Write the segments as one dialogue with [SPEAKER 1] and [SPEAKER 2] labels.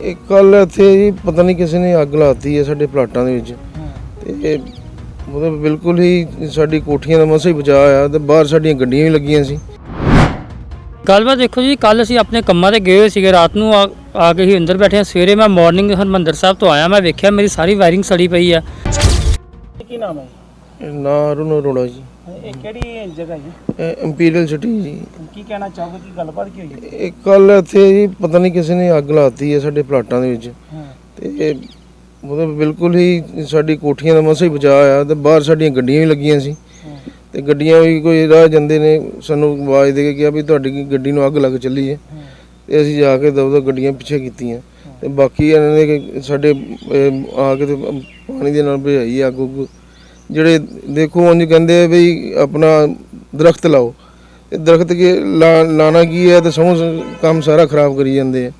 [SPEAKER 1] ਇਹ ਕੱਲ ਇੱਥੇ ਜੀ ਪਤਾ ਨਹੀਂ ਕਿਸੇ ਨੇ ਅੱਗ ਲਾਤੀ ਹੈ ਸਾਡੇ ਪਲਾਟਾਂ ਦੇ ਵਿੱਚ। ਤੇ ਮਤਲਬ ਬਿਲਕੁਲ ਹੀ ਸਾਡੀ ਕੋਠੀਆਂ ਦਾ ਮਸਾ ਹੀ ਬਚਾਅ ਆ ਤੇ ਬਾਹਰ ਸਾਡੀਆਂ ਗੱਡੀਆਂ ਵੀ ਲੱਗੀਆਂ ਸੀ।
[SPEAKER 2] ਗੱਲਬਾਤ ਦੇਖੋ ਜੀ ਕੱਲ ਅਸੀਂ ਆਪਣੇ ਕੰਮਾਂ ਤੇ ਗਏ ਹੋਏ ਸੀਗੇ ਰਾਤ ਨੂੰ ਆ ਆ ਕੇ ਹੀ ਅੰਦਰ ਬੈਠੇ ਹਾਂ। ਸਵੇਰੇ ਮੈਂ ਮਾਰਨਿੰਗ ਹਰਮੰਦਰ ਸਾਹਿਬ ਤੋਂ ਆਇਆ ਮੈਂ ਵੇਖਿਆ ਮੇਰੀ ਸਾਰੀ ਵਾਇਰਿੰਗ ਸੜੀ ਪਈ ਆ।
[SPEAKER 3] ਕੀ ਨਾਮ ਹੈ?
[SPEAKER 1] ਨਾਂ ਅਰੁਣ ਅਰੋੜਾ ਜੀ।
[SPEAKER 3] ਇਹ ਕਿਹੜੀ ਜਗ੍ਹਾ ਹੈ
[SPEAKER 1] ਇਹ ਇੰਪੀਰੀਅਲ ਸਿਟੀ ਜੀ।
[SPEAKER 3] ਕੀ ਕਹਿਣਾ ਚਾਹੋਗੇ? ਕੀ ਗੱਲਬਾਤ ਕੀ ਹੋਈ ਹੈ?
[SPEAKER 1] ਇਹ ਕੱਲ ਇੱਥੇ ਜੀ ਪਤਾ ਨਹੀਂ ਕਿਸੇ ਨੇ ਅੱਗ ਲਾਤੀ ਹੈ ਸਾਡੇ ਪਲਾਟਾਂ ਦੇ ਵਿੱਚ।
[SPEAKER 3] ਹਾਂ।
[SPEAKER 1] ਤੇ ਮਤਲਬ ਬਿਲਕੁਲ ਹੀ ਸਾਡੀ ਕੋਠੀਆਂ ਦਾ ਮਸਾ ਹੀ ਬਚਾਅ ਆ ਤੇ ਬਾਹਰ ਸਾਡੀਆਂ ਗੱਡੀਆਂ ਵੀ ਲੱਗੀਆਂ ਸੀ।
[SPEAKER 3] ਹਾਂ।
[SPEAKER 1] ਤੇ ਗੱਡੀਆਂ ਵੀ ਕੋਈ ਰਾਹ ਜਾਂਦੇ ਨੇ ਸਾਨੂੰ ਆਵਾਜ਼ ਦੇ ਕੇ ਕਿਹਾ ਵੀ ਤੁਹਾਡੀ ਗੱਡੀ ਨੂੰ ਅੱਗ ਲੱਗ ਚੱਲੀ ਹੈ।
[SPEAKER 3] ਹਾਂ।
[SPEAKER 1] ਤੇ ਅਸੀਂ ਜਾ ਕੇ ਦਬਦਬ ਗੱਡੀਆਂ ਪਿੱਛੇ ਕੀਤੀਆਂ। ਤੇ ਬਾਕੀ ਇਹਨਾਂ ਨੇ ਕਿ ਸਾਡੇ ਅਹ, ਆ ਕੇ ਤੇ ਪਾਣੀ ਦੇ ਨਾਲ ਭਜਾਈ ਅੱਗ ਉੱਗ। ਜਿਹੜੇ ਦੇਖੋ ਉਂਝ ਕਹਿੰਦੇ ਆ ਵੀ ਆਪਣਾ ਦਰਖਤ ਲਾਓ। ਤੇ ਦਰਖਤ ਕੀ ਲਾ- ਲਾਣਾ ਕੀ ਹੈ? ਤੇ ਸਮਝ ਕੰਮ ਸਾਰਾ ਖਰਾਬ ਕਰੀ ਜਾਂਦੇ ਆ।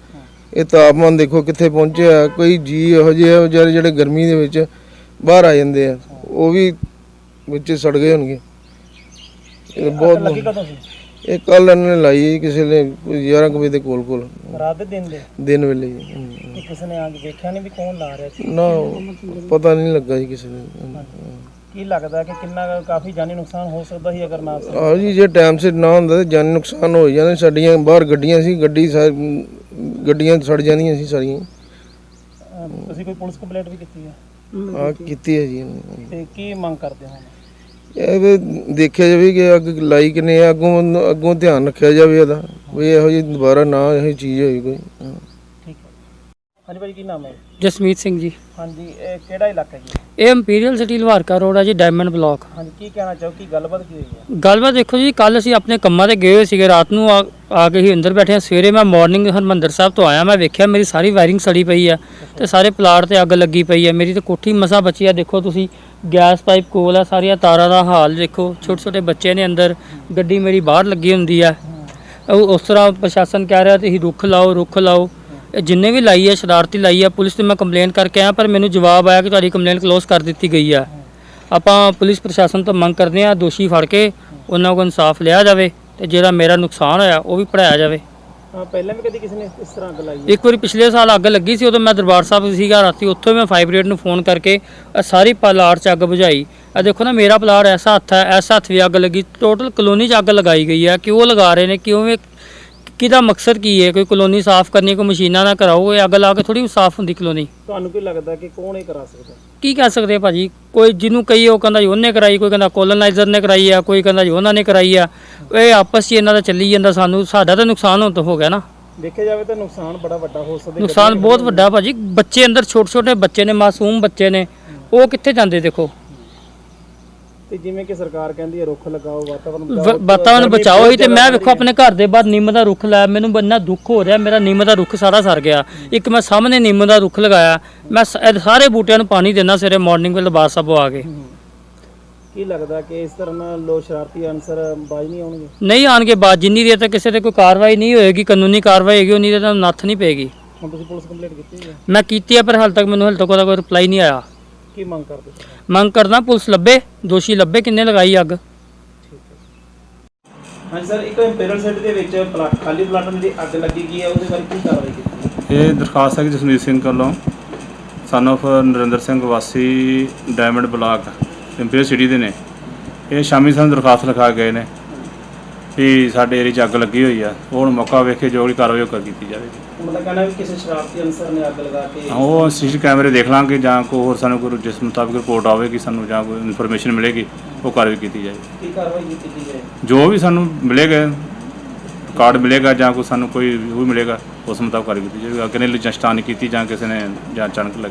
[SPEAKER 1] ਇਹ ਤਾਪਮਾਨ ਦੇਖੋ ਕਿੱਥੇ ਪਹੁੰਚਿਆ ਕੋਈ ਜੀ ਇਹੋ ਜਿਹੇ ਵਿਚਾਰੇ ਜਿਹੜੇ ਗਰਮੀ ਦੇ ਵਿੱਚ ਬਾਹਰ ਆ ਜਾਂਦੇ ਆ। ਉਹ ਵੀ ਵਿੱਚ ਸੜ ਗਏ ਹੋਣਗੇ। ਇਹ ਬਹੁਤ
[SPEAKER 3] ਸੀ?
[SPEAKER 1] ਇਹ ਕੱਲ ਇਹਨਾਂ ਨੇ ਲਾਈ ਸੀ ਕਿਸੇ ਨੇ ਕੋਈ 11 ਕੁ ਵਜੇ ਦੇ ਕੋਲ ਕੋਲ
[SPEAKER 3] ਰਾਤ ਦੇ ਦਿਨ ਦੇ?
[SPEAKER 1] ਦਿਨ ਵੇਲੇ
[SPEAKER 3] ਕਿਸੇ ਨੇ ਆ ਕੇ ਵੇਖਿਆ ਨਹੀਂ ਵੀ ਕੌਣ ਲਾ ਰਿਹਾ ਸੀ?
[SPEAKER 1] ਨਾ ਪਤਾ ਨਹੀਂ ਲੱਗਾ ਜੀ ਕਿਸੇ ਨੂੰ।
[SPEAKER 3] ਕੀ ਲੱਗਦਾ ਕਿ ਕਿੰਨਾ ਕੁ ਕਾਫੀ ਜਾਨੀ ਨੁਕਸਾਨ ਹੋ ਸਕਦਾ ਸੀ ਅਗਰ ਨਾ ਸੀ?
[SPEAKER 1] ਜੀ ਜੇ ਟਾਈਮ ਸਿਰ ਨਾ ਹੁੰਦਾ ਤਾਂ ਜਾਨੀ ਨੁਕਸਾਨ ਹੋ ਜਾਣਾ ਸਾਡੀਆਂ ਬਾਹਰ ਗੱਡੀਆਂ ਸੀ ਗੱਡੀ ਸਾ- ਗੱਡੀਆਂ ਸੜ ਜਾਣੀਆਂ ਸੀ ਸਾਰੀਆਂ।
[SPEAKER 3] ਅਹ ਤੁਸੀਂ ਕੋਈ ਪੁਲਿਸ ਕੰਪਲੇਂਟ ਵੀ ਕੀਤੀ ਹੈ?
[SPEAKER 1] ਆ ਕੀਤੀ ਹੈ ਜੀ ਇਹਨਾਂ।
[SPEAKER 3] ਤੇ ਕੀ ਮੰਗ ਕਰਦੇ ਹੋ
[SPEAKER 1] ਇਹ ਵੀ ਦੇਖਿਆ ਜਾਵੇ ਕਿ ਅੱਗ ਲਾਈ ਕਿਨੇ ਆ ਅੱਗੋਂ ਅੱਗੋਂ ਧਿਆਨ ਰੱਖਿਆ ਜਾਵੇ ਇਹਦਾ ਵੀ ਇਹੋ ਜਿਹੀ ਦੁਬਾਰਾ ਨਾ ਇਹੋ ਜਿਹੀ ਚੀਜ਼ ਹੋਈ ਕੋਈ। ਹੈ।
[SPEAKER 3] ਹਾਂਜੀ ਕੀ ਨਾਮ ਹੈ?
[SPEAKER 2] ਜਸਮੀਤ ਸਿੰਘ ਜੀ।
[SPEAKER 3] ਹਾਂਜੀ ਇਹ ਕਿਹੜਾ ਇਲਾਕਾ ਜੀ?
[SPEAKER 2] ਇਹ ਇੰਪੀਰੀਅਲ ਸਿਟੀ ਲਵਾਰਕਾ ਰੋਡ ਆ ਜੀ ਡਾਇਮੰਡ ਬਲਾਕ
[SPEAKER 3] ਹਾਂਜੀ ਕੀ ਕਹਿਣਾ ਚਾਹੋ ਕੀ ਗੱਲਬਾਤ ਕੀ ਹੋਈ ਹੈ?
[SPEAKER 2] ਗੱਲਬਾਤ ਦੇਖੋ ਜੀ ਕੱਲ ਅਸੀਂ ਆਪਣੇ ਕੰਮਾਂ ਤੇ ਗਏ ਹੋਏ ਸੀਗੇ ਰਾਤ ਨੂੰ ਆ ਆ ਕੇ ਹੀ ਅੰਦਰ ਬੈਠੇ ਹਾਂ। ਸਵੇਰੇ ਮੈਂ ਮਾਰਨਿੰਗ ਹਰਮੰਦਰ ਸਾਹਿਬ ਤੋਂ ਆਇਆ ਮੈਂ ਵੇਖਿਆ ਮੇਰੀ ਸਾਰੀ ਵਾਇਰਿੰਗ ਸੜੀ ਪਈ ਆ ਤੇ ਸਾਰੇ ਪਲਾਟ ਤੇ ਅੱਗ ਲੱਗੀ ਪਈ ਆ। ਮੇਰੀ ਤੇ ਕੋਠੀ ਮਸਾ ਬਚੀ ਆ। ਦੇਖੋ ਤੁਸੀਂ ਗੈਸ ਪਾਈਪ ਕੋਲ ਆ ਸਾਰੀਆਂ ਤਾਰਾਂ ਦਾ ਹਾਲ ਦੇਖੋ। ਛੋਟੇ ਛੋਟੇ ਬੱਚੇ ਨੇ ਅੰਦਰ ਗੱਡੀ ਮੇਰੀ ਬਾਹਰ ਲੱਗੀ ਹੁੰਦੀ ਆ। ਉਹ ਉਸ ਤਰ੍ਹਾਂ ਪ੍ਰਸ਼ਾਸਨ ਕਹਿ ਰਿਹਾ ਤੁਸੀਂ ਰੁੱਖ ਲਾਓ ਰੁੱਖ ਲਾਓ। ਇਹ ਜਿੰਨੇ ਵੀ ਲਾਈ ਹੈ ਸ਼ਰਾਰਤੀ ਲਾਈ ਹੈ ਪੁਲਿਸ ਤੇ ਮੈਂ ਕੰਪਲੇਨ ਕਰਕੇ ਆਇਆ ਪਰ ਮੈਨੂੰ ਜਵਾਬ ਆਇਆ ਕਿ ਤੁਹਾਡੀ ਕੰਪਲੇਨ ਕਲੋਜ਼ ਕਰ ਦਿੱਤੀ ਗਈ ਆ। ਆਪਾਂ ਪੁਲਿਸ ਪ੍ਰਸ਼ਾਸਨ ਤੋਂ ਮੰਗ ਕਰਦੇ ਆ ਦੋਸ਼ੀ ਫੜ ਕੇ ਉਹਨਾਂ ਕੋਲ ਇਨਸਾਫ ਲਿਆ ਜਾਵੇ ਤੇ ਜਿਹੜਾ ਮੇਰਾ ਨੁਕਸਾਨ ਹੋਇਆ ਉਹ ਵੀ ਭਰਾਇਆ ਜਾਵੇ।
[SPEAKER 3] ਹਾਂ ਪਹਿਲਾਂ ਵੀ ਕਦੀ ਕਿਸੇ ਨੇ ਇਸ ਤਰ੍ਹਾਂ ਅੱਗ ਲਾਈ ਹੈ?
[SPEAKER 2] ਇੱਕ ਵਾਰੀ ਪਿਛਲੇ ਸਾਲ ਅੱਗ ਲੱਗੀ ਸੀ ਉਦੋਂ ਮੈਂ ਦਰਬਾਰ ਸਾਹਿਬ ਸੀਗਾ ਰਾਤੀ ਉੱਥੋਂ ਮੈਂ ਫਾਇਰ ਬ੍ਰਿਗੇਡ ਨੂੰ ਫੋਨ ਕਰਕੇ ਇਹ ਸਾਰੀ ਪਲਾਟ 'ਚ ਅੱਗ ਬੁਝਾਈ। ਆ ਦੇਖੋ ਨਾ ਮੇਰਾ ਪਲਾਟ ਐਸਾ ਹੱਥ ਹੈ ਐਸਾ ਹੱਥ ਵੀ ਅੱਗ ਲੱਗੀ ਟੋਟਲ ਕਲੋਨੀ 'ਚ ਅੱਗ ਲਗਾਈ ਗਈ ਹੈ ਕਿਉਂ ਲਗਾ ਰਹੇ ਨੇ ਕਿਉਂ ਇਹ ਕਿਹਦਾ ਮਕਸਦ ਕੀ ਹੈ? ਕੋਈ ਕਲੋਨੀ ਸਾਫ਼ ਕਰਨੀ ਕੋਈ ਮਸ਼ੀਨਾਂ ਨਾਲ ਕਰਾਓ ਇਹ ਅੱਗ ਲਾ ਕੇ ਥੋੜੀ ਸਾਫ਼ ਹੁੰਦੀ ਕਲੋਨੀ।
[SPEAKER 3] ਤੁਹਾਨੂੰ ਕੀ ਲੱਗਦਾ ਕਿ ਕੌਣ ਇਹ ਕਰਾ ਸਕਦਾ?
[SPEAKER 2] ਕੀ ਕਹਿ ਸਕਦੇ ਆ ਭਾਜੀ? ਕੋਈ ਜਿਹਨੂੰ ਕਹੀਏ ਉਹ ਕਹਿੰਦਾ ਜੀ ਉਹਨੇ ਕਰਾਈ ਕੋਈ ਕਹਿੰਦਾ ਕੋਲੋਨਾਈਜ਼ਰ ਨੇ ਕਰਾਈ ਆ ਕੋਈ ਕਹਿੰਦਾ ਜੀ ਉਹਨਾਂ ਨੇ ਕਰਾਈ ਆ। ਇਹ ਆਪਸ 'ਚ ਇਹਨਾਂ ਦਾ ਚੱਲੀ ਜਾਂਦਾ ਸਾਨੂੰ ਸਾਡਾ ਤਾਂ ਨੁਕਸਾਨ ਹੁਣ ਤਾਂ ਹੋ ਗਿਆ ਨਾ।
[SPEAKER 3] ਦੇਖਿਆ ਜਾਵੇ ਤਾਂ ਨੁਕਸਾਨ ਬੜਾ ਵੱਡਾ ਹੋ ਸਕਦਾ।
[SPEAKER 2] ਨੁਕਸਾਨ ਬਹੁਤ ਵੱਡਾ ਭਾਜੀ। ਬੱਚੇ ਅੰਦਰ ਛੋਟੇ ਛੋਟੇ ਬੱਚੇ ਨੇ ਮਾਸੂਮ ਬੱਚੇ ਨੇ। ਉਹ ਕਿੱਥੇ ਜਾਂਦੇ ਦੇਖੋ?
[SPEAKER 3] ਤੇ ਜਿਵੇਂ ਕਿ ਸਰਕਾਰ ਕਹਿੰਦੀ ਹੈ ਰੁੱਖ ਲਗਾਓ ਵਾਤਾਵਰਨ ਬਚਾਓ
[SPEAKER 2] ਵਾਤਾਵਰਨ ਬਚਾਓ ਹੀ ਤੇ ਮੈਂ ਵੇਖੋ ਆਪਣੇ ਘਰ ਦੇ ਬਾਹਰ ਨਿੰਮ ਦਾ ਰੁੱਖ ਲਾਇਆ ਮੈਨੂੰ ਬੰਨਾ ਦੁੱਖ ਹੋ ਰਿਹਾ ਮੇਰਾ ਨਿੰਮ ਦਾ ਰੁੱਖ ਸਾਰਾ ਸਰ ਗਿਆ। ਇੱਕ ਮੈਂ ਸਾਹਮਣੇ ਨਿੰਮ ਦਾ ਰੁੱਖ ਲਗਾਇਆ ਮੈਂ ਸ- ਇਹ ਸਾਰੇ ਬੂਟਿਆਂ ਨੂੰ ਪਾਣੀ ਦਿੰਦਾ ਸਵੇਰੇ ਮਾਰਨਿੰਗ ਵੇਲੇ ਬਾਦ ਸਾਹਿਬ ਆ ਕੇ।
[SPEAKER 3] ਕੀ ਲੱਗਦਾ ਕਿ ਇਸ ਤਰ੍ਹਾਂ ਨਾਲ ਲੋ ਸ਼ਰਾਰਤੀ ਅਨਸਰ ਬਾਜ ਨਹੀਂ ਆਉਣਗੇ?
[SPEAKER 2] ਨਹੀਂ ਆਣਗੇ ਬਾਅਦ ਜਿੰਨੀ ਦੇਰ ਤੱਕ ਕਿਸੇ ਤੇ ਕੋਈ ਕਾਰਵਾਈ ਨਹੀਂ ਹੋਏਗੀ ਕਾਨੂੰਨੀ ਕਾਰਵਾਈ ਹੋਏਗੀ ਉਨੀ ਦੇਰ ਤੱਕ ਨੱਥ ਨਹੀਂ ਪਏਗੀ।
[SPEAKER 3] ਹੁਣ ਤੁਸੀਂ ਪੁਲਿਸ ਕੰਪਲੇਂਟ ਕੀਤੀ ਹੈ?
[SPEAKER 2] ਮੈਂ ਕੀਤੀ ਹੈ ਪਰ ਹਾਲ ਤੱਕ ਮੈਨੂੰ ਹਾਲ ਤੱਕ ਉਹਦਾ ਕੋਈ ਰਿਪਲਾਈ ਨਹੀਂ ਆਇਆ।
[SPEAKER 3] ਕੀ ਮੰਗ ਕਰਦੇ ਹੋ?
[SPEAKER 2] ਮੰਗ ਕਰਦਾ ਪੁਲਿਸ ਲੱਭੇ ਦੋਸ਼ੀ ਲੱਭੇ ਕਿੰਨੇ ਲਗਾਈ ਅੱਗ?
[SPEAKER 3] ਹਾਂਜੀ ਸਰ ਇੱਕ ਇੰਪੀਰੀਅਲ ਸਿਟੀ ਦੇ ਵਿੱਚ ਪਲਾਟ ਖਾਲੀ ਪਲਾਟਾਂ ਦੀ ਅੱਗ ਲੱਗੀ ਗਈ ਹੈ ਉਹਦੇ ਬਾਰੇ ਕੀ ਕਾਰਵਾਈ ਕੀਤੀ
[SPEAKER 4] ਇਹ ਦਰਖਾਸਤ ਹੈ ਕਿ ਜਸਮੀਤ ਸਿੰਘ ਵੱਲੋਂ son of ਨਰਿੰਦਰ ਸਿੰਘ ਵਾਸੀ ਡਾਇਮੰਡ ਬਲਾਕ ਇੰਪੀਰੀਅਲ ਸਿਟੀ ਦੇ ਨੇ। ਇਹ ਸ਼ਾਮੀ ਸਾਨੂੰ ਦਰਖਾਸਤ ਲਿਖਾ ਗਏ ਨੇ। ਵੀ ਸਾਡੇ ਏਰੀਆ 'ਚ ਅੱਗ ਲੱਗੀ ਹੋਈ ਆ। ਉਹ ਹੁਣ ਮੌਕਾ ਵੇਖ ਕੇ ਜੋ ਵੀ ਕਾਰਵਾਈ ਉਹ ਕਰ ਕੀਤੀ ਜਾਵੇਗੀ
[SPEAKER 3] ਮਤਲਬ ਕਹਿਣਾ ਵੀ ਕਿਸੇ ਸ਼ਰਾਰਤੀ ਅਨਸਰ ਨੇ ਅੱਗ ਲਗਾ ਕੇ
[SPEAKER 4] ਉਹ ਸੀਸੀ ਕੈਮਰੇ ਦੇਖ ਲਾਂਗੇ ਜਾਂ ਕੋਈ ਹੋਰ ਸਾਨੂੰ ਕੋਈ ਜਿਸ ਮੁਤਾਬਿਕ ਰਿਪੋਰਟ ਆਵੇਗੀ ਸਾਨੂੰ ਜਾਂ ਕੋਈ ਇਨਫੋਰਮੇਸ਼ਨ ਮਿਲੇਗੀ ਉਹ ਕਾਰਵਾਈ ਕੀਤੀ ਜਾਏਗੀ
[SPEAKER 3] ਕੀ ਕਾਰਵਾਈ ਕੀਤੀ ਜਾਏ
[SPEAKER 4] ਜੋ ਵੀ ਸਾਨੂੰ ਮਿਲੇਗਾ ਰਿਕਾਰਡ ਮਿਲੇਗਾ ਜਾਂ ਕੋਈ ਸਾਨੂੰ ਕੋਈ ਉਹ ਮਿਲੇਗਾ ਉਸ ਮੁਤਾਬਕ ਕਾਰਵਾਈ ਕੀਤੀ ਜਾਏਗੀ। ਅੱਗੇ ਨੇ ਜਸਟਾਨ ਕੀਤੀ ਜਾਂ ਕਿਸੇ ਨੇ ਜਾਂ ਅਚਾਨਕ ਲੱਗ